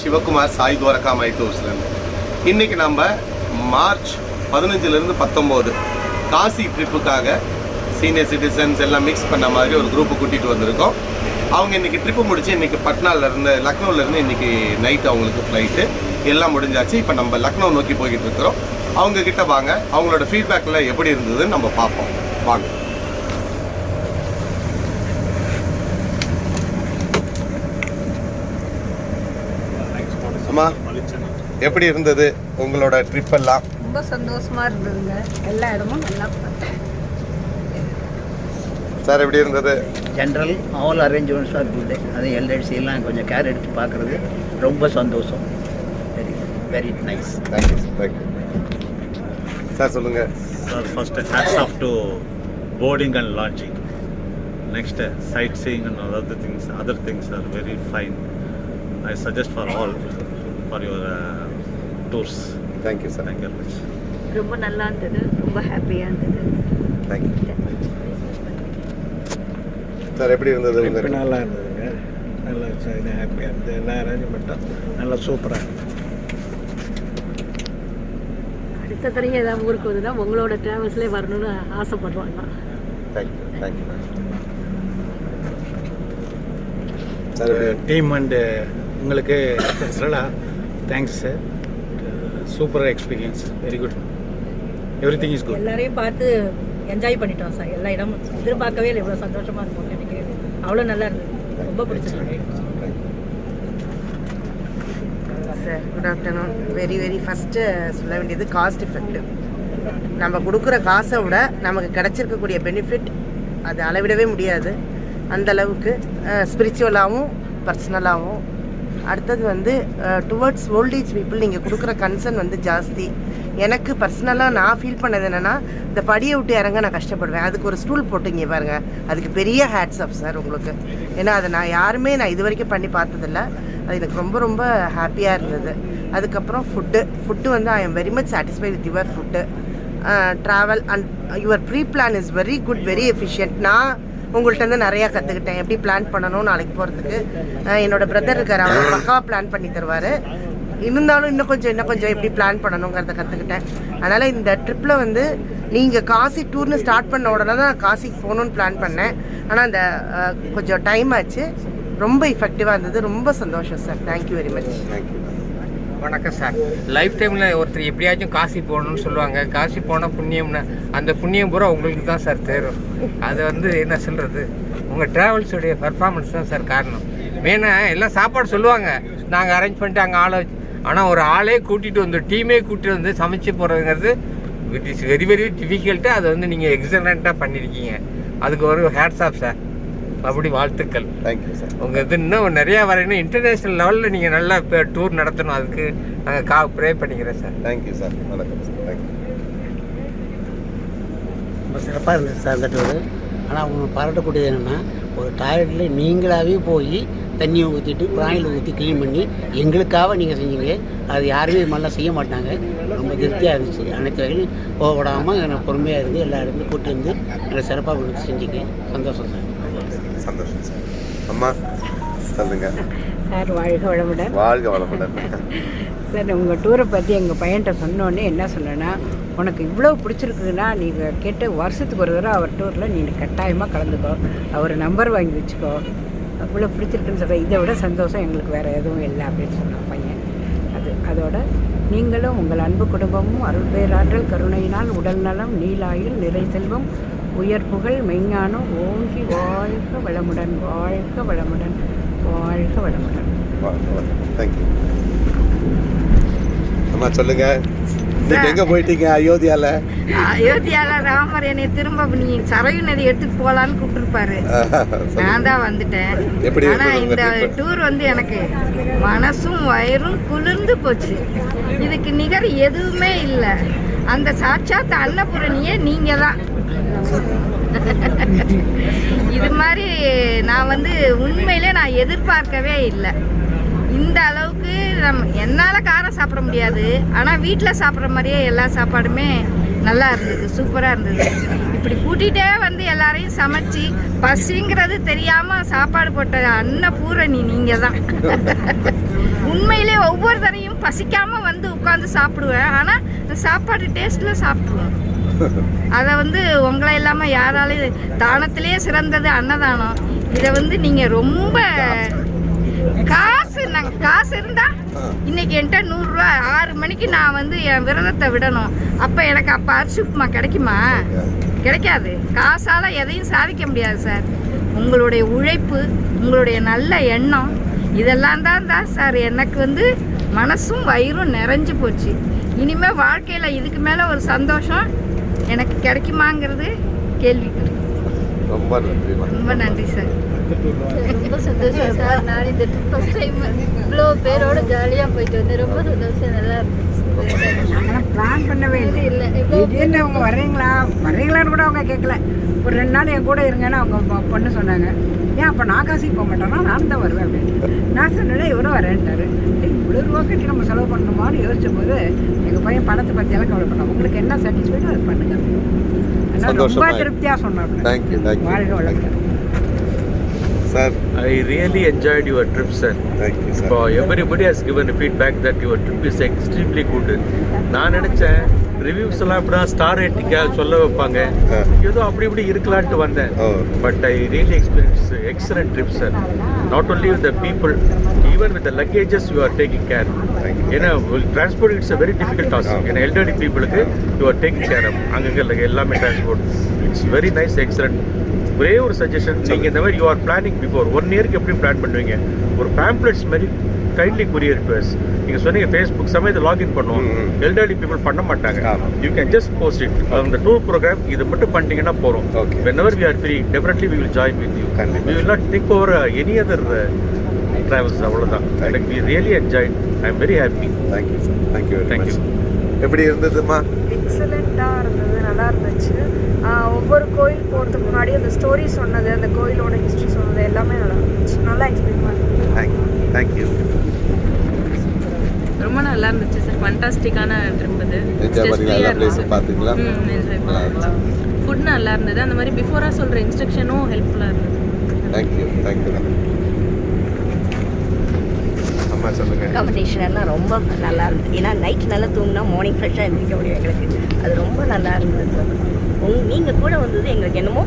சிவகுமார் சாய் துவாரகா மைத்தூர்ஸ்லேருந்து இன்னைக்கு நம்ம மார்ச் பதினஞ்சுலேருந்து பத்தொம்போது காசி ட்ரிப்புக்காக சீனியர் சிட்டிசன்ஸ் எல்லாம் மிக்ஸ் பண்ண மாதிரி ஒரு குரூப்பு கூட்டிகிட்டு வந்திருக்கோம். அவங்க இன்னைக்கு ட்ரிப்பு முடிச்சு இன்றைக்கி பட்னால லக்னோவிலேருந்து இன்றைக்கி இன்னைக்கு நைட் அவங்களுக்கு ஃப்ளைட்டு எல்லாம் முடிஞ்சாச்சு. இப்போ நம்ம லக்னோ நோக்கி போய்கிட்டு இருக்கிறோம். அவங்கக்கிட்ட வாங்க. அவங்களோட ஃபீட்பேக்கில் எப்படி இருந்ததுன்னு நம்ம பார்ப்போம். வாங்க அம்மா எப்படி இருந்தது உங்களோட ட்ரிப் எல்லாம்? ரொம்ப சந்தோஷமா இருந்ததுங்க. எல்லா இடமும் நல்லா பார்த்தேன். சார் எப்படி இருந்தது? General all arrangements are good அது எல்ஐசி எல்லாம் கொஞ்சம் கேர் எடுத்து பார்க்குறது ரொம்ப சந்தோஷம். Very very nice thank you thank you sir சொல்லுங்க. Sir, first hats off to boarding and launching. Next, uh, sightseeing and all other things. Other things are very fine. I suggest for all for tours. Thank you sir Thank you very much. ரொம்ப நல்லா இருந்தது. ரொம்ப ஹாப்பியாக இருந்தது. Thank you sir எப்படி இருந்தது trip நல்லா இருந்ததுங்க. நல்லா ஹாப்பியாக இருந்தது. எல்லா அரேஞ்ச்மெண்ட்டும் நல்லா சூப்பராக இருந்தது. அடுத்த தடவை ஏதாவது ஊருக்கு வந்துன்னா உங்களோட ட்ராவல்ஸ்லேயே வரணும்னு ஆசைப்படுறோம் நான் thank you thank you sir team and உங்களுக்கு ஸ்பெஷலாக thanks sir super experience very good everything is good எல்லாரையும் பார்த்து என்ஜாய் பண்ணிட்டோம் சார் எல்லா இடமும் எதிர்பார்க்கவே இல்லை. இவ்வளோ சந்தோஷமா இருக்கும் எனக்கு அவ்வளோ நல்லா இருந்தது. ரொம்ப பிடிச்சிருக்கு. Sir good afternoon very very first சொல்ல வேண்டியது காஸ்ட் எஃபெக்டிவ் நம்ம கொடுக்குற காசை விட நமக்கு கிடைச்சிருக்கக்கூடிய பெனிஃபிட் அது அளவிடவே முடியாது. அந்த அளவுக்கு ஸ்பிரிச்சுவலாகவும் பர்சனலாகவும் அடுத்தது வந்து டுவர்ட்ஸ் ஓல்டேஜ் பீப்புள் நீங்கள் கொடுக்குற கன்சர்ன் வந்து ஜாஸ்தி. எனக்கு பர்சனலாக நான் ஃபீல் பண்ணது என்னென்னா இந்த படியை விட்டு இறங்க நான் கஷ்டப்படுவேன். அதுக்கு ஒரு ஸ்டூல் போட்டுங்க பாருங்கள் அதுக்கு பெரிய ஹேட்ஸ் ஆஃப் சார் உங்களுக்கு. ஏன்னா அதை நான் யாருமே நான் இது வரைக்கும் பண்ணி பார்த்ததில்ல. அது எனக்கு ரொம்ப ரொம்ப ஹாப்பியாக இருந்தது. அதுக்கப்புறம் ஃபுட்டு ஃபுட்டு வந்து I am very much satisfy with your food travel and your pre plan is very good very efficient நான் உங்கள்கிட்ட நிறையா கற்றுக்கிட்டேன் எப்படி பிளான் பண்ணணும் நாளைக்கு போகிறதுக்கு என்னோட பிரதர் இருக்கார் அவர் பக்காவாக பிளான் பண்ணி தருவார். இருந்தாலும் இன்னும் கொஞ்சம் இன்னும் கொஞ்சம் எப்படி பிளான் பண்ணணுங்கிறத கற்றுக்கிட்டேன் அதனால் இந்த ட்ரிப்பில் வந்து நீங்கள் காசி டூர்னு ஸ்டார்ட் பண்ண உடனே தான் நான் காசிக்கு போகணுன்னு பிளான் பண்ணேன். ஆனால் அந்த கொஞ்சம் டைம் ஆச்சு. ரொம்ப இஃபெக்டிவாக இருந்தது. ரொம்ப சந்தோஷம் sir thank you very much thank you வணக்கம் சார். லைஃப் டைமில் ஒருத்தர் எப்படியாச்சும் காசி போகணும்னு சொல்லுவாங்க. காசி போனால் புண்ணியம்னு அந்த புண்ணியம் பூரா உங்களுக்கு தான் சார் தேரும். அது வந்து என்ன சொல்கிறது உங்கள் ட்ராவல்ஸுடைய பர்ஃபார்மன்ஸ் தான் சார் காரணம். மெயினாக எல்லாம் சாப்பாடு சொல்லுவாங்க. நாங்கள் அரேஞ்ச் பண்ணிட்டு அங்கே ஆளை வச்சு ஆனால் ஒரு ஆளே கூட்டிகிட்டு வந்து டீமே கூட்டிகிட்டு வந்து சமைச்சு போகிறதுங்கிறது it is very very difficult அதை வந்து நீங்கள் எக்ஸலண்ட்டாக பண்ணியிருக்கீங்க அதுக்கு ஒரு ஹேட்ஸ் ஆஃப் சார். அப்படி வாழ்த்துக்கள். தேங்க்யூ சார் உங்கள் இது இன்னும் நிறையா வரணும் இன்டர்நேஷ்னல் லெவலில் நீங்கள் நல்லா இப்போ டூர் நடத்தணும். அதுக்கு நாங்கள் கா ப்ரே பண்ணிக்கிறேன் சார் தேங்க்யூ சார் வணக்கம் சார் தேங்க்யூ ரொம்ப சிறப்பாக இருந்தது சார் அந்த டூரு ஆனால் அவங்க பாராட்டக்கூடியது என்னென்னா ஒரு டாய்லெட்டில் நீங்களாகவே போய் தண்ணியை ஊற்றிட்டு பிராணியில் ஊற்றி க்ளீன் பண்ணி எங்களுக்காக நீங்கள் செஞ்சீங்க. அது யாருமே இது மாதிரிலாம் செய்ய மாட்டாங்க. ரொம்ப திருப்தியாக இருந்துச்சு. அனைத்து வகையிலும் கோவப்படாமல் எனக்கு பொறுமையாக இருந்து எல்லா இடத்துலையும் கூட்டி வந்து நல்லா சிறப்பாக கொடுத்து சார் சந்தோஷம் சார் அம்மா சொல்லுங்க. சார் வாழ்க வளமுடன். வாழ்க வளமுடன். சார் உங்கள் டூரை பற்றி எங்கள் பையன்கிட்ட சொன்னோன்னே என்ன சொன்னேன்னா உனக்கு இவ்வளோ பிடிச்சிருக்குன்னா நீங்கள் கேட்டு வருஷத்துக்கு ஒரு தடவை அவர் டூரில் நீ கட்டாயமாக கலந்துக்கோ. அவர் நம்பர் வாங்கி வச்சுக்கோ. இவ்வளோ பிடிச்சிருக்குன்னு சொல்கிறேன் இதை விட சந்தோஷம் எங்களுக்கு வேறு எதுவும் இல்லை அப்படின்னு சொன்னான் பையன். அது அதோட நீங்களும் உங்கள் அன்பு குடும்பமும் அருள் பேராற்றல் கருணையினால் உடல் நலம் நீலாயுள் நிறை செல்வம் உயர் புகழ் மெஞ்ஞானம் ஓங்கி வாழ்க வளமுடன் வாழ்க வளமுடன் வாழ்க வளமுடன். தேங்க்யூ அம்மா சொல்லுங்க. இன்னைக்கு எங்க போயிட்டீங்க அயோத்தியால? அயோத்தியால ராமர் என்னை திரும்ப நீ சரையு நதி எடுத்துட்டு போலான்னு கூப்பிட்டுருப்பாரு. நான் தான் வந்துட்டேன். ஆனா இந்த? டூர் வந்து எனக்கு மனசும் வயிறும் குளிர்ந்து போச்சு. இதுக்கு நிகர் எதுவுமே இல்லை. அந்த சாட்சாத் அன்னபூரணியே நீங்க தான் இது மாதிரி நான் வந்து உண்மையிலே நான் எதிர்பார்க்கவே இல்லை. இந்த அளவுக்கு நம்ம என்னால் காரம் சாப்பிட முடியாது. ஆனால் வீட்டில் சாப்பிட்ற மாதிரியே எல்லா சாப்பாடுமே நல்லா இருந்தது சூப்பராக இருந்தது. இப்படி கூட்டிகிட்டே வந்து எல்லாரையும் சமைச்சு பசிங்கிறது தெரியாமல் சாப்பாடு போட்ட அன்னபூரணி நீங்கள் தான் உண்மையிலே ஒவ்வொரு தரையும் பசிக்காம வந்து உட்காந்து சாப்பிடுவேன். ஆனால் சாப்பாடு டேஸ்ட்டில் சாப்பிடுவேன். அதை வந்து உங்களை இல்லாமல் யாராலையும் தானத்திலேயே சிறந்தது அன்னதானம். இதை வந்து நீங்கள் ரொம்ப காசு நாங்கள் காசு இருந்தா இன்னைக்கு என்கிட்ட நூறுரூவா ஆறு மணிக்கு நான் வந்து என் விரதத்தை விடணும். அப்போ எனக்கு அப்போ அரிசி உப்புமா கிடைக்குமா? கிடைக்காது. காசால் எதையும் சாதிக்க முடியாது சார். உங்களுடைய உழைப்பு உங்களுடைய நல்ல எண்ணம் இதெல்லாம் தான் தான் சார். எனக்கு வந்து மனசும் வயிறும் நிறைஞ்சு போச்சு. இனிமேல் வாழ்க்கையில் இதுக்கு மேலே ஒரு சந்தோஷம் எனக்கு கிடைக்குமாங்கிறது கேள்வி. ரொம்ப நன்றிமா ரொம்ப நன்றி சார். ரொம்ப சந்தோஷம் சார். நான் இந்த ட்ரிப் ஃபர்ஸ்ட் டைம் இவ்வளோ பேரோட ஜாலியாக போயிட்டு வந்தேன். ரொம்ப சந்தோஷம் நல்லா இருந்துச்சு நாங்களாம் பிளான் பண்ணவே இல்லை இல்லை. திடீர்னு அவங்க வர்றீங்களா? வர்றீங்களான்னு கூட அவங்க கேட்கல. ஒரு ரெண்டு நாள் என் கூட இருங்கன்னு அவங்க பொண்ணு சொன்னாங்க. ஏன் அப்போ நான் காசிக்கு போக மாட்டேன்னா நான் தான் வருவேன் அப்படின்னு. நான் சொன்னேன் இவரும் வரேன்ட்டாரு. இவ்வளோ ரூபா கட்டி நம்ம செலவு பண்ணணுமான்னு யோசிச்ச போது எங்கள் பையன் பணத்தை பற்றியெல்லாம் கவலை பண்ணோம் உங்களுக்கு என்ன சாட்டிஸ்ஃபைடோ அது பண்ணுங்க. ரொம்ப. திருப்தியாக சொன்னாங்க தேங்க்யூ தேங்க்யூ வாழ்க வளர்க்க sir I really enjoyed your trip, sir. Thank you sir So everybody has given feedback that your trip is extremely good. நான் நினைச்சேன் ரிவ்யூஸ் எல்லாம் இப்படி ஸ்டார் ரேட்டிங்காக சொல்ல வைப்பாங்க. ஏதோ அப்படி இப்படி இருக்கலான்ட்டு வந்தேன் but I really experience excellent trip sir not only with the people even with the luggages you are taking care. ஏன்னா transport it's a very difficult task. ஆ. ஏன்னா எல்டர்லி பீப்புளுக்கு you are taking care of அங்கங்கே எல்லாமே transport it's very nice excellent ஒரே ஒரு suggestion நீங்கள் இந்த மாதிரி you are planning before one இயர்க்கு எப்படி பிளான் பண்ணுவீங்க? ஒரு பேம்ப்ளெட்ஸ் மாதிரி கைண்ட்லி கொரியர் டுவர்ஸ் நீங்கள் சொன்னீங்க ஃபேஸ்புக் சமயத்தை லாகின் பண்ணுவோம். எல்டர்லி பீப்புள் பண்ண மாட்டாங்க. You can just post it அந்த டூர் ப்ரோக்ராம் இது மட்டும் பண்ணிட்டீங்கன்னா போகிறோம். Whenever we are free definitely we will join with you. We will not think over any other travels அவ்வளோதான் எனக்கு we really enjoy I am very happy thank you sir thank you very Thank much you. எப்படி இருந்ததுமா எக்ஸலண்ட்டாக இருந்தது நல்லா இருந்துச்சு. ஒவ்வொரு கோயில் போகிறதுக்கு முன்னாடி அந்த ஸ்டோரி சொன்னது அந்த கோயிலோட ஹிஸ்ட்ரி சொன்னது எல்லாமே நல்லா இருந்துச்சு. நல்லா எக்ஸ்பிளைன் பண்ணேன் தேங்க்யூ தேங்க்யூ ரொம்ப நல்லா இருந்துச்சு சார் ஃபண்டாஸ்டிக்கான ட்ரிப் பிளேஸ் பார்த்தீங்களா ஃபுட் நல்லா இருந்தது. அந்த மாதிரி பிஃபோராக சொல்கிற இன்ஸ்ட்ரக்ஷனும் ஹெல்ப்ஃபுல்லாக இருந்தது. தேங்க்யூ தேங்க்யூ அம்மா சொல்லுங்க. அகாமடேஷன் எல்லாம் ரொம்ப நல்லா இருந்தது. ஏன்னா நைட் நல்லா தூங்கினா மார்னிங் ஃப்ரெஷ்ஷாக எந்திரிக்க முடியும் எங்களுக்கு. அது ரொம்ப நல்லா இருந்தது. உங் நீங்கள் கூட வந்தது எங்களுக்கு என்னமோ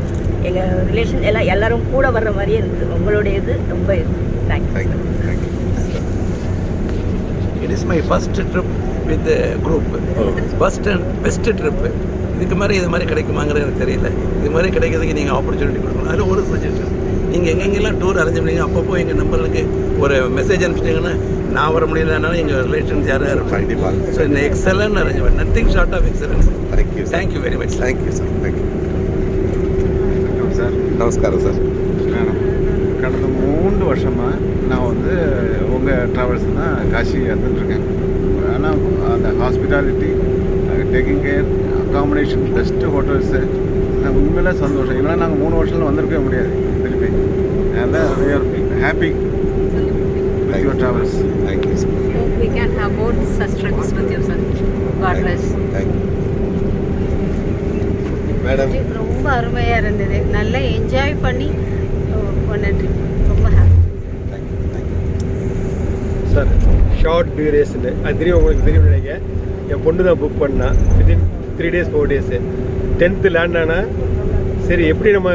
எங்கள் ரிலேஷன் எல்லாம் எல்லாரும் கூட வர்ற மாதிரியே இருந்தது. உங்களுடைய இது ரொம்ப இது. Thank you thank you thank you it is my first trip with group first and best trip இதுக்கு மாதிரி இது மாதிரி கிடைக்குமாங்கிறது எனக்கு தெரியல. இது மாதிரி கிடைக்கிறதுக்கு நீங்கள் ஆப்பர்ச்சுனிட்டி கொடுக்கணும். அதில் ஒரு சஜஷன் நீங்கள் எங்கெங்கெல்லாம் டூர் அரேஞ்ச் பண்ணீங்க அப்பப்போ எங்கள் நம்பருக்கு ஒரு மெசேஜ் அனுப்பிச்சிட்டிங்கன்னா நான் வர முடியலனாலும் எங்கள் ரிலேஷன்ஸ் யாராவது இருப்பாங்க? கண்டிப்பாக ஸோ இந்த excellent arrangement nothing short of excellence thank you thank you very much thank you sir thank you sir நமஸ்காரம் சார் கடந்த மூன்று வருஷமாக நான் வந்து உங்கள் ட்ராவல்ஸ் தான் காசி வந்துட்டுருக்கேன் ஆனால் அந்த hospitality taking care accommodation best hotels நான் உண்மையிலே சந்தோஷம். இல்லைன்னா நாங்கள் மூணு வருஷத்தில் வந்திருக்கவே முடியாது. திருப்பி அதனால் we are happy with your travels thank you sir we can have both such trips with you, sir. God bless. Thank you madam ரொம்ப அருமையாக இருந்தது. நல்லா என்ஜாய் பண்ணி போன ட்ரிப் ரொம்ப ஹாப்பி சார் ஷார்ட் டியூரேஷன் அது தெரியும் உங்களுக்கு தெரியும் நினைக்கிறேன். என் பொண்ணு தான் புக் பண்ணா. Within three days four days tenth land ஆனால் சரி எப்படி நம்ம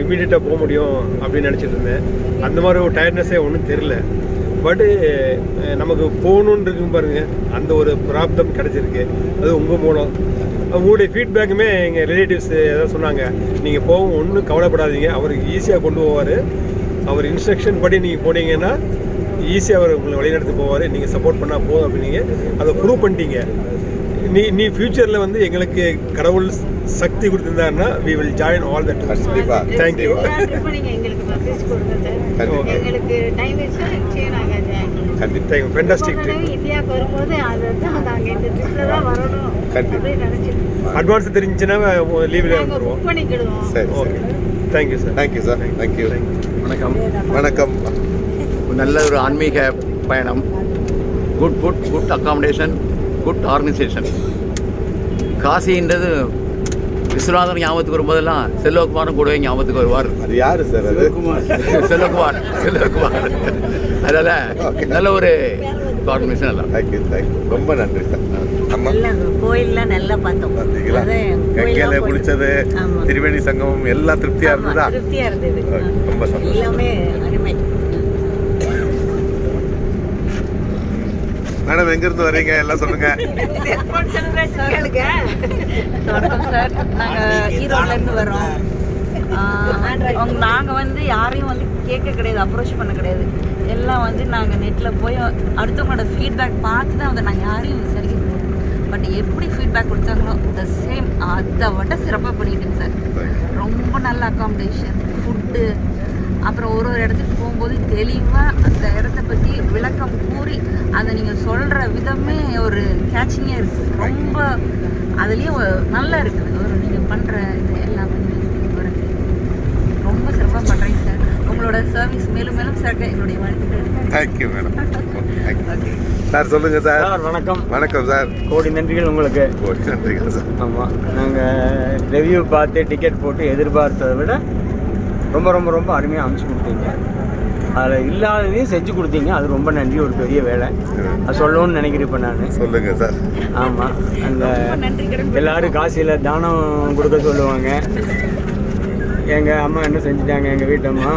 இமீடியட்டாக போக முடியும் அப்படின்னு நினச்சிட்டு இருந்தேன். அந்த மாதிரி ஒரு டயர்ட்னஸே ஒன்றும் தெரில பட்டு நமக்கு போகணுன்னு இருக்கும் பாருங்க. அந்த ஒரு பிராப்தம் கிடச்சிருக்கு. அது உங்கள் மூலம். உங்களுடைய ஃபீட்பேக்குமே எங்கள் ரிலேட்டிவ்ஸ் எதாவது சொன்னாங்க. நீங்கள் போகவும் ஒன்றும் கவலைப்படாதீங்க. அவருக்கு ஈஸியாக கொண்டு போவார். அவர் இன்ஸ்ட்ரக்ஷன் படி நீங்கள் போனீங்கன்னா ஈஸியாக அவர் உங்களை வழிநடத்தி போவார். நீங்கள் சப்போர்ட் பண்ணால் போதும் அப்படின்னீங்க அதை ப்ரூவ் பண்ணிட்டீங்க. நீ நீ ஃப்யூச்சரில் வந்து எங்களுக்கு கடவுள் சக்தி கொடுத்துருந்தாருன்னா we will join all that கண்டிப்பா. தேங்க்யூ எங்களுக்கு மெசேஜ் கொடுங்க சார் கண்டிப்பா. எங்களுக்கு டைம் வச்சா நிச்சயம் நாங்கள் ஜாயின் கண்டிப்பா தேங்க்யூ ஃபென்டாஸ்டிக் ட்ரிப் இந்தியாவுக்கு வரும்போது அதை தான் நாங்கள் இந்த ட்ரிப்பில் தான் வரணும் கண்டிப்பா. அப்படின்னு நினச்சிட்டு அட்வான்ஸ் தெரிஞ்சுன்னா லீவில் வந்துடுவோம் புக் பண்ணிக்கிடுவோம். சரி okay thank you sir thank you sir thank you வணக்கம். வணக்கம். நல்ல ஒரு ஆன்மீக பயணம். Good food good accommodation good organisation காசின்றது Viswanathan ஞாபகத்துக்கு வரும்போதெல்லாம் செல்வகுமாரும் கூடவே ஞாபகத்துக்கு வருவார். அது யாரு சார் அது? செல்வகுமார். செல்வகுமார் அதனால நல்ல ஒரு கார்பரேஷன் எல்லாம். தேங்க்யூ தேங்க்யூ ரொம்ப நன்றி சார். கோயில்லாம் நல்லா பார்த்தோம். பார்த்தீங்களா? கங்கையில குளிச்சது திரிவேணி சங்கமம் எல்லாம் திருப்தியா இருந்ததா? திருப்தியா இருந்தது. ரொம்ப சந்தோஷம். எல்லாமே அருமை. மேடம் எங்க இருந்து வர்றீங்க எல்லாம் சொல்லுங்க. வணக்கம் சார் நாங்கள் ஈரோட்லேருந்து வரோம் நாங்கள் வந்து யாரையும் வந்து கேட்க கிடையாது அப்ரோச் பண்ண கிடையாது எல்லாம் வந்து நாங்கள் நெட்டில் போய் அடுத்தவங்களோட ஃபீட்பேக் பார்த்து தான் வந்து நாங்கள் யாரையும் விசாரிக்க பட் எப்படி ஃபீட்பேக் கொடுத்தாங்களோ த சேம் அதை விட சிறப்பாக பண்ணிட்டேங்க சார் ரொம்ப நல்ல அக்காமடேஷன் ஃபுட்டு அப்புறம் ஒரு ஒரு இடத்துக்கு போகும்போது தெளிவாக அந்த இடத்த பற்றி விளக்கம் கூறி அதை நீங்கள் சொல்கிற விதமே ஒரு கேட்சிங்காக இருக்குது ரொம்ப அதுலேயும் நல்லா இருக்குது. ஒரு நீங்கள் பண்ணுற இது எல்லாமே ரொம்ப சிறப்பாக பண்ணுறீங்க சார். உங்களோட சர்வீஸ் மேலும் மேலும் சிறக்க என்னுடைய வாழ்த்துக்கள். Thank you madam thank you sir சொல்லுங்க சார் சார் வணக்கம். வணக்கம் சார் கோடி நன்றிகள் உங்களுக்கு. ஓகே நன்றிகள் சார் ஆமாம் நாங்கள் ரிவ்யூ பார்த்து டிக்கெட் போட்டு எதிர்பார்த்ததை விட ரொம்ப ரொம்ப ரொம்ப அருமையாக அமைச்சு கொடுத்தீங்க. அதில் இல்லாததையும் செஞ்சு கொடுத்தீங்க. அது ரொம்ப நன்றி ஒரு பெரிய வேலை. அது சொல்லணும்னு நினைக்கிறேன் இப்போ நான். சொல்லுங்க சார். ஆமாம் அந்த எல்லாரும் காசியில் தானம் கொடுக்க சொல்லுவாங்க. எங்கள் அம்மா என்ன செஞ்சுட்டாங்க? எங்கள் வீட்டம்மா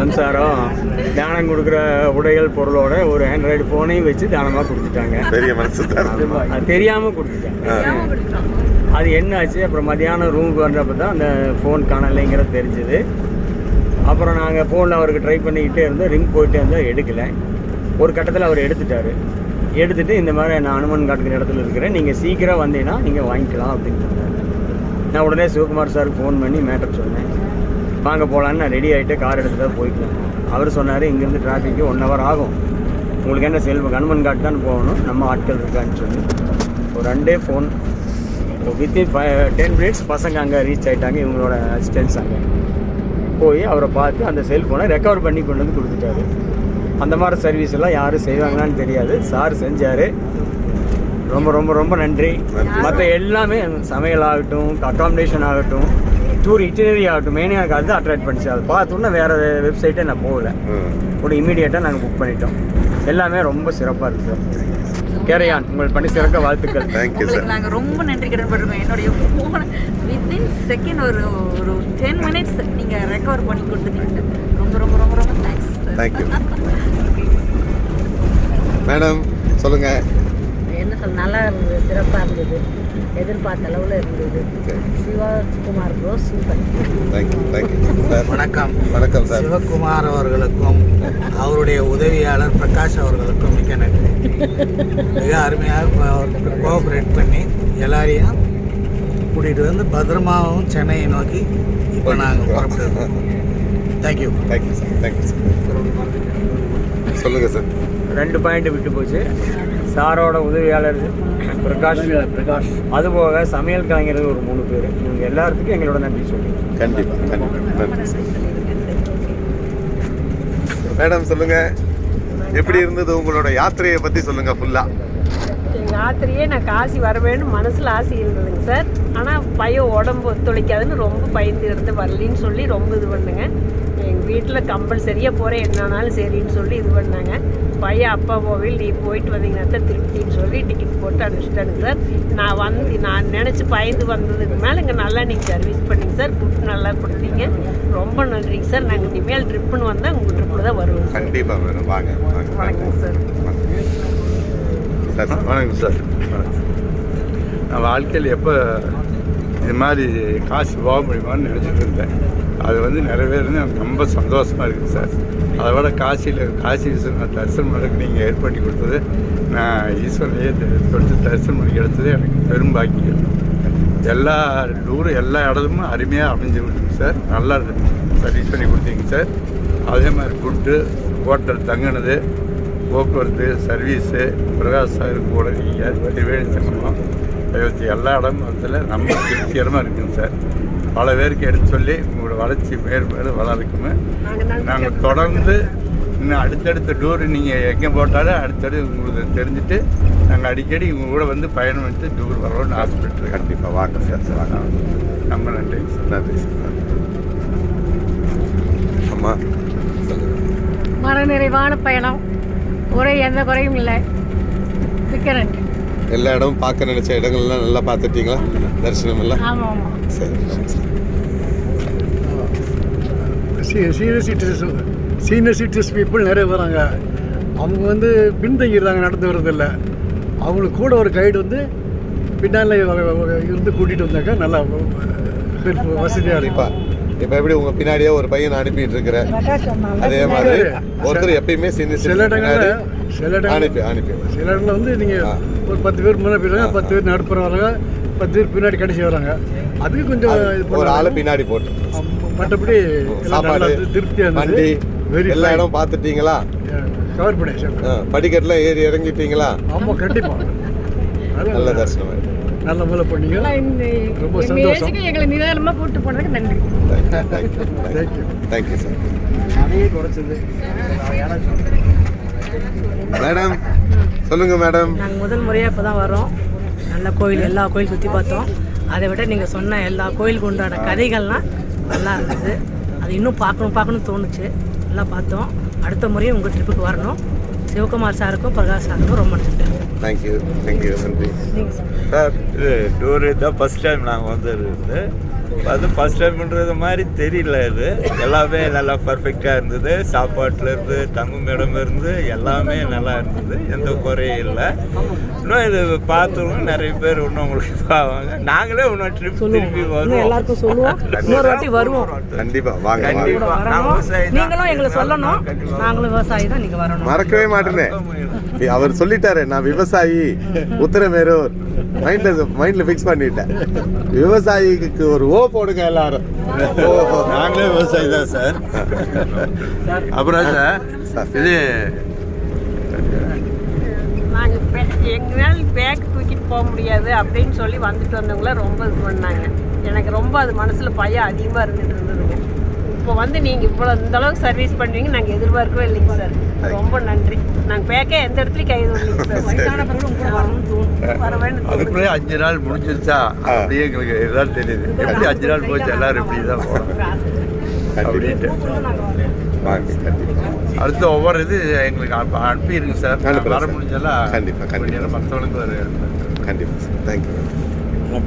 சம்சாரம் தானம் கொடுக்குற உடைகள் பொருளோட ஒரு ஆண்ட்ராய்டு ஃபோனையும் வச்சு தானமாக கொடுத்துட்டாங்க. பெரிய மனசு அது தெரியாமல் கொடுத்துட்டாங்க. அது என்ன ஆச்சு அப்புறம் மதியானம் ரூமுக்கு வந்தப்போ தான் அந்த ஃபோன் காணலைங்கிறது தெரிஞ்சுது. அப்புறம் நாங்கள் ஃபோனில் அவருக்கு ட்ரை பண்ணிக்கிட்டே இருந்தோம். ரிங் போயிட்டே இருந்தால் எடுக்கலை. ஒரு கட்டத்தில் அவர் எடுத்துட்டாரு. எடுத்துட்டு இந்த மாதிரி நான் அனுமன் காட்டுக்கிற இடத்துல இருக்கிறேன். நீங்கள் சீக்கிரம் வந்தீங்கன்னா நீங்கள் வாங்கிக்கலாம் அப்படின்னு சொன்னாரு. நான் உடனே சிவகுமார் சாருக்கு ஃபோன் பண்ணி மேட்டர் சொன்னேன். வாங்க போகலான்னு நான் ரெடி ஆகிட்டு கார் எடுத்து தான் போயிட்டேன் அவர் சொன்னார் இங்கேருந்து டிராஃபிக்கு ஒன் ஹவர் ஆகும். உங்களுக்கு என்ன செல்வம் கண்மன் காட்டு தான் போகணும். நம்ம ஆட்கள் இருக்கான்னு சொல்லி. ஒரு ரெண்டே phone within five ten minutes பசங்க அங்கே ரீச் ஆகிட்டாங்க இவங்களோட அசிஸ்டன்ஸ் அங்கே. போய் அவரை பார்த்து அந்த செல்ஃபோனை ரெக்கவர் பண்ணி கொண்டு வந்து கொடுத்துட்டாரு. அந்த மாதிரி சர்வீஸ் எல்லாம் யாரும் செய்வாங்களான்னு தெரியாது. சார் செஞ்சார். ரொம்ப ரொம்ப ரொம்ப நன்றி. மற்ற எல்லாமே சமையல் ஆகட்டும் அக்காமடேஷன் ஆகட்டும் டூர் இட்டினரி ஆகட்டும் மெயினாக எனக்கு அதுதான் அட்ராக்ட் பண்ணிச்சு. அதை பார்த்தோன்னா வேறு வெப்சைட்டே நான் போகல. ஒரு இமீடியட்டாக நாங்கள் புக் பண்ணிட்டோம். எல்லாமே ரொம்ப சிறப்பாக இருக்குது சார் கேரையான் உங்கள் பண்ணி சிறக்க வாழ்த்துக்கள். தேங்க்யூ சார் நாங்கள் ரொம்ப நன்றி கடன் படுறோம் என்னுடைய ஃபோனை வித்தின் செகண்ட் ஒரு ஒரு டென் மினிட்ஸ் நீங்கள் ரெக்கவர் பண்ணி கொடுத்துட்டீங்க. ரொம்ப ரொம்ப ரொம்ப ரொம்ப தேங்க்ஸ் தேங்க்யூ மேடம் சொல்லுங்க. சொல்ல நல்லா இருந்தது சிறப்பாக இருந்தது. எதிர்பார்த்த அளவில் இருந்தது. சிவகுமார் ப்ரோ சூப்பர் சார் வணக்கம். வணக்கம் சார் சிவகுமார் அவர்களுக்கும் அவருடைய உதவியாளர் பிரகாஷ் அவர்களுக்கும் மிக்க நன்றி. மிக அருமையாக கோஆப்ரேட் பண்ணி எல்லாரையும் கூட்டிகிட்டு வந்து பத்திரமாவும் சென்னையை நோக்கி இப்போ நாங்கள் புறப்பட்டு thank you thank you sir thank you sir சொல்லுங்க சார் ரெண்டு பாயிண்ட் விட்டு போச்சு. சாரோட உதவியாளர் பிரகாஷ். பிரகாஷ். அதுபோக சமையல் கலைஞர்கள் ஒரு மூணு பேர். இவங்க எல்லாத்துக்கும் எங்களோட நன்றி சொல்லி. கண்டிப்பா கண்டிப்பா. நன்றி. சார் மேடம் சொல்லுங்க. எப்படி இருந்தது உங்களோட யாத்திரையை பத்தி சொல்லுங்க ஃபுல்லா ராத்திரியே நான் காசி வரவேன்னு மனசில் ஆசை இருந்ததுங்க சார் ஆனால் பையன் உடம்பு ஒத்துழைக்காதுன்னு ரொம்ப பயந்து இருந்து வரலின்னு சொல்லி ரொம்ப இது பண்ணுங்க. வீட்டில் கம்பல்சரியாக போகிறேன் என்னானாலும் சரின்னு சொல்லி இது பண்ணாங்க. பையன் அப்பா போவில் நீ போயிட்டு வந்தீங்கன்னா தான் திருப்தின்னு சொல்லி டிக்கெட் போட்டு அனுப்பிச்சிட்டாங்க சார். நான் வந்து நான் நினச்சி பயந்து வந்ததுக்கு மேலே இங்கே நல்லா நீங்கள் சர்வீஸ் பண்ணீங்க சார். ஃபுட் நல்லா கொடுத்தீங்க. ரொம்ப நன்றிங்க சார். நாங்கள் இனிமேல் ட்ரிப்புன்னு வந்தால் உங்கள் ட்ரிப்பில் தான் வருவோம் சார். கண்டிப்பா மேடம். வாங்க வாங்க. வணக்கம் சார். சார் வணக்கம். சார். நான் வாழ்க்கையில் எப்போ இது மாதிரி காசு போக முடியுமான்னு நினச்சிட்டு இருந்தேன். அது வந்து நிறைவேறுன்னு எனக்கு ரொம்ப சந்தோஷமாக இருக்குது சார். அதை விட காசியில் காசி விஸ்வநாத் தரிசனம் பண்ணுறதுக்கு நீங்கள் ஏற்படுத்தி கொடுத்தது நான் ஈஸ்வரனையே தொட்டு தரிசனம் பண்ணி எடுத்தது எனக்கு பெரும் பாக்கியம். எல்லா டூரும் எல்லா இடமும் அருமையாக அமைஞ்சு விட்டுருக்கு சார். நல்லா சர்வீஸ் பண்ணி கொடுத்தீங்க சார். அதே மாதிரி ஃபுட்டு ஹோட்டல் தங்கினது போக்குவரத்து சர்வீஸு பிரகாஷ் சாருக்கு கூட நீங்கள் திரிவேணி சங்கமம் அயோத்தி எல்லா இடமும் அதில் நம்ம திருப்திகரமாக இருக்குங்க சார். பல பேருக்கு எடுத்து சொல்லி உங்களோட வளர்ச்சி மேலும் வளர்க்குமே. நாங்கள் தொடர்ந்து இன்னும் அடுத்தடுத்த டூர் நீங்கள் எங்கே போட்டாலும் அடுத்தடுத்து உங்களுக்கு தெரிஞ்சுட்டு நாங்கள் அடிக்கடி உங்கள் கூட வந்து பயணம் எடுத்து டூர் வரோம்னு ஆசைப்பட்டு கண்டிப்பாக வாங்க சார். வாங்க. ரொம்ப நன்றி. சார் நன்றி சார். அம்மா மன நிறைவான பயணம். ஒரே எந்த குறையும் இல்லை. மிக்க நன்றி. எல்லா இடமும் பார்க்க நினைச்ச இடங்கள்லாம் நல்லா பார்த்துட்டீங்களா? தரிசனம் எல்லாம்? சரி senior citizen senior citizen people நிறைய வராங்க. அவங்க வந்து பின்தங்கிடுறாங்க நடந்து வர்றதில்ல. அவங்களுக்கு கூட ஒரு கைடு வந்து பின்னால் இருந்து கூட்டிகிட்டு வந்தாக்கா நல்லா வசதியாக இருக்கும் இப்போ எப்படி உங்க பின்னாடியே ஒரு பையன் அனுப்பிட்டு இருக்கிறேன் அதே மாதிரி ஒருத்தர் எப்பயுமே சீனியர் சில சில அனுப்பி அனுப்பி. சில இடங்களில் வந்து நீங்கள் ஒரு பத்து பேர் முன்னாடி போயிடுறாங்க பத்து பேர் நடுப்புற வராங்க பத்து பேர் பின்னாடி கடைசி வராங்க. அதுக்கு கொஞ்சம் ஒரு ஆளை. பின்னாடி போட்டு. மற்றபடி சாப்பாடு திருப்தியாக வண்டி எல்லா இடம் பார்த்துட்டீங்களா? கவர் பண்ணியாச்சு ஆ, படிக்கட்டுலாம் ஏறி இறங்கிட்டீங்களா? ஆமாம் கண்டிப்பாக நல்ல தரிசனம். நல்ல முறை பண்ணீங்க. ரொம்ப சந்தோஷம். எங்களை நிதானமாக கூப்பிட்டு போனதுக்கு நன்றி. தேங்க்யூ தேங்க்யூ சார் நிறைய குறைச்சது. மேடம் சொல்லுங்க மேடம் நாங்கள் முதல் முறையாக இப்போ தான் வரோம் நல்ல கோயில் எல்லா கோயில் சுற்றி பார்த்தோம். அதை விட நீங்கள் சொன்ன எல்லா கோயிலுக்கு உண்டான கதைகள்லாம் நல்லா இருந்தது. அது இன்னும் பார்க்கணும் பார்க்கணும்னு தோணுச்சு. நல்லா பார்த்தோம். அடுத்த முறையும் உங்கள் ட்ரிப்புக்கு வரணும். சிவகுமார் சாருக்கும் பிரகாஷ் சாருக்கும் ரொம்ப நன்றி. தேங்க்யூ தேங்க்யூ நன்றி சார் இது டூர் தான் ஃபஸ்ட் டைம் நாங்கள் வந்திருந்தது அது ஃபஸ்ட் டைம்ன்றது மாதிரி தெரியல இது. எல்லாமே நல்லா பர்ஃபெக்டாக இருந்தது. சாப்பாட்டுலேருந்து தங்கும் இடம் இருந்து எல்லாமே நல்லா இருந்தது. எந்த குறையும் இல்லை. இன்னும் இது பார்த்தவங்க நிறைய பேர் இன்னும் உங்களுக்கு பாவாங்க நாங்களே இன்னும் ட்ரிப் திருப்பி இன்னும் வருவோம். எல்லாருக்கும் சொல்லுவோம். இன்னொரு வாட்டி வருவோம். கண்டிப்பா வாங்க வாங்க. கண்டிப்பா. நான் வரணும் விவசாயி தான். நீங்களும் எங்களை சொல்லணும். நாங்களும் விவசாயி தான் நீங்கள் வரணும். மறக்கவே மாட்டேனே. அவர் சொல்லிட்டாரு நான் விவசாயி உத்தரமேரூர். மைண்ட்ல மைண்ட்ல ஃபிக்ஸ் பண்ணிட்டேன். விவசாயிக்கு ஒரு ஓ போடுங்க எல்லாரும். நாங்களே விவசாயி தான் சார். அப்புறம் சார் இது எங்களால் பேக் தூக்கிட்டு போக முடியாது அப்படின்னு சொல்லி வந்துட்டு வந்தவங்கள ரொம்ப இது பண்ணாங்க. எனக்கு ரொம்ப அது மனசில் பயம் அதிகமாக இருந்துட்டு இருந்ததுங்க இப்போ வந்து நீங்கள் இவ்வளோ இந்த அளவுக்கு சர்வீஸ் பண்ணுவீங்க நாங்கள் எதிர்பார்க்கவே இல்லைங்க சார். ரொம்ப நன்றி. நாங்கள் பேக்கே எந்த இடத்துலையும் கை இல்லைங்க சார். அதுக்குள்ளே அஞ்சு நாள் முடிஞ்சிருச்சா? அப்படியே எங்களுக்கு எல்லாம் தெரியுது. எப்படி அஞ்சு நாள் போச்சு? எல்லாரும் இப்படி தான் போகிறோம் அப்படின்ட்டு அடுத்து ஒவ்வொரு இது எங்களுக்கு அனுப்ப- அனுப்பிடுங்க சார். வர. முடிஞ்செல்லாம் கண்டிப்பா, கண்டிப்பா. மற்றவங்களுக்கு ஒரு கண்டிப்பா சார். தேங்க்யூ